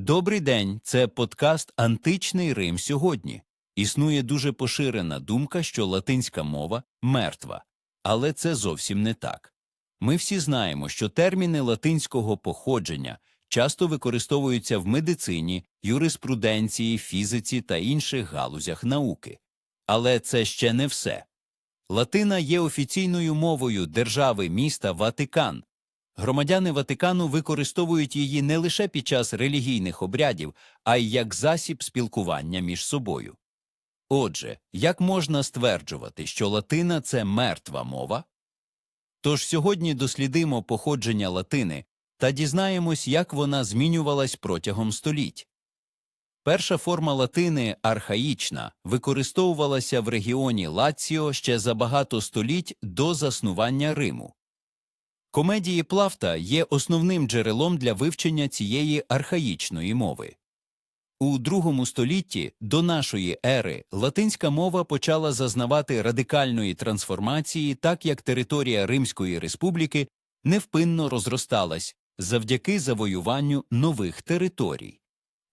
Добрий день, це подкаст Античний Рим сьогодні. Існує дуже поширена думка, що латинська мова мертва, але це зовсім не так. Ми всі знаємо, що терміни латинського походження часто використовуються в медицині, юриспруденції, фізиці та інших галузях науки. Але це ще не все. Латина є офіційною мовою держави міста Ватикан. Громадяни Ватикану використовують її не лише під час релігійних обрядів, а й як засіб спілкування між собою. Отже, як можна стверджувати, що латина це мертва мова? Тож сьогодні дослідимо походження латини та дізнаємось, як вона змінювалась протягом століть. Перша форма латини архаїчна використовувалася в регіоні Лаціо ще за багато століть до заснування Риму. Комедії Плафта є основним джерелом для вивчення цієї архаїчної мови. У другому столітті до нашої ери латинська мова почала зазнавати радикальної трансформації, так як територія Римської республіки невпинно розросталась завдяки завоюванню нових територій.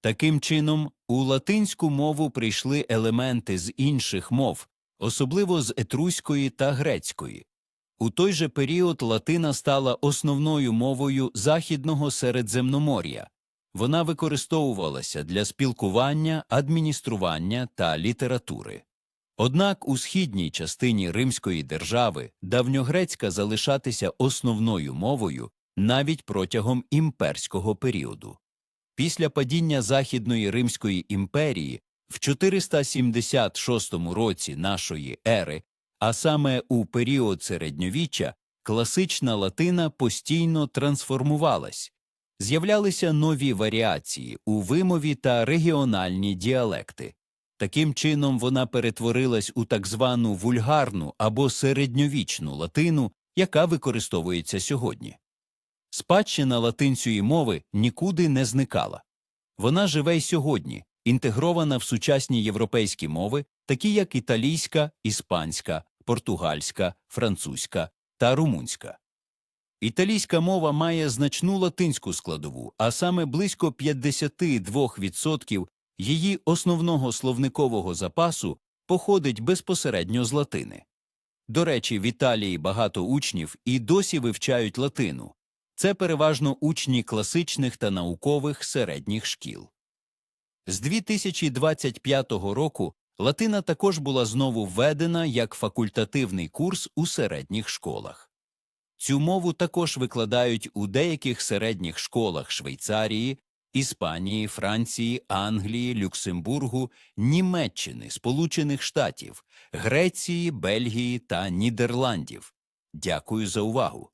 Таким чином, у латинську мову прийшли елементи з інших мов, особливо з етруської та грецької. У той же період латина стала основною мовою Західного Середземномор'я. Вона використовувалася для спілкування, адміністрування та літератури. Однак у східній частині Римської держави давньогрецька залишатися основною мовою навіть протягом імперського періоду. Після падіння Західної Римської імперії в 476 році нашої ери, а саме у період середньовіччя, класична латина постійно трансформувалась. З'являлися нові варіації у вимові та регіональні діалекти. Таким чином вона перетворилась у так звану вульгарну або середньовічну латину, яка використовується сьогодні. Спадщина латинської мови нікуди не зникала. Вона живе й сьогодні, інтегрована в сучасні європейські мови, такі як італійська, іспанська, португальська, французька та румунська. Італійська мова має значну латинську складову, а саме близько 52% її основного словникового запасу походить безпосередньо з латини. До речі, в Італії багато учнів і досі вивчають латину. Це переважно учні класичних та наукових середніх шкіл. З 2025 року латина також була знову введена як факультативний курс у середніх школах. Цю мову також викладають у деяких середніх школах Швейцарії, Іспанії, Франції, Англії, Люксембургу, Німеччини, Сполучених Штатів, Греції, Бельгії та Нідерландів. Дякую за увагу.